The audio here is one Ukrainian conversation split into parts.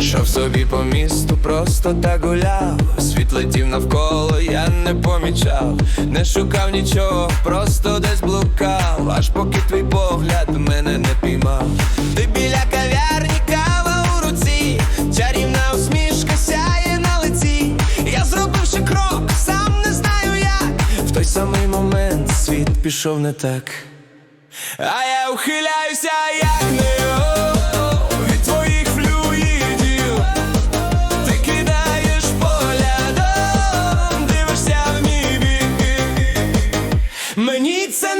Шов собі по місту, просто так гуляв. Світ летів навколо, я не помічав, не шукав нічого, просто десь блукав, аж поки твій погляд мене не пішов не так. А я ухиляюся, як не від твоїх флюїдів. Ти кидаєш поглядом, дивишся в мій бік. Мені це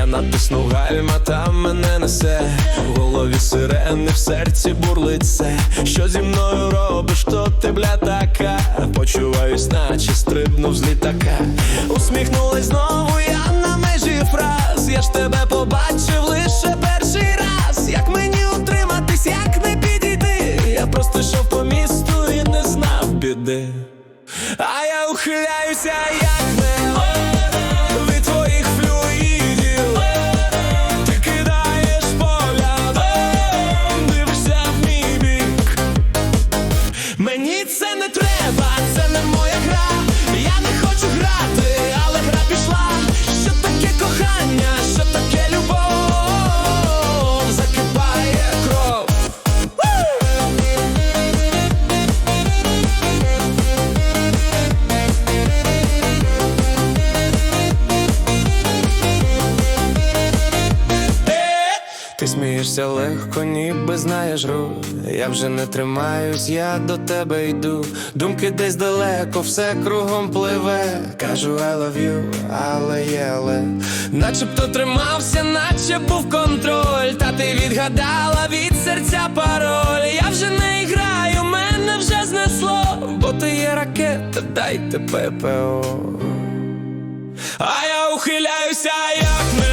Я натиснув гальма, там мене несе. В голові сирени, в серці бурлиться Що зі мною робиш, то ти бля така. Почуваюсь, наче стрибнув з літака. Усміхнулась знову, я на межі фраз. Я ж тебе побачив лише перший раз. Як мені утриматись, як не підійти? Я просто йшов по місту і не знав біди. А я ухиляюся, як не смієшся легко, ніби знаєш гру. Я вже не тримаюсь, я до тебе йду. Думки десь далеко, все кругом пливе. Кажу I love you, але є але Начебто тримався, наче був контроль. Та ти відгадала від серця пароль. Я вже не граю, мене вже знесло. Бо ти є ракета, дайте ППО. А я ухиляюся, як не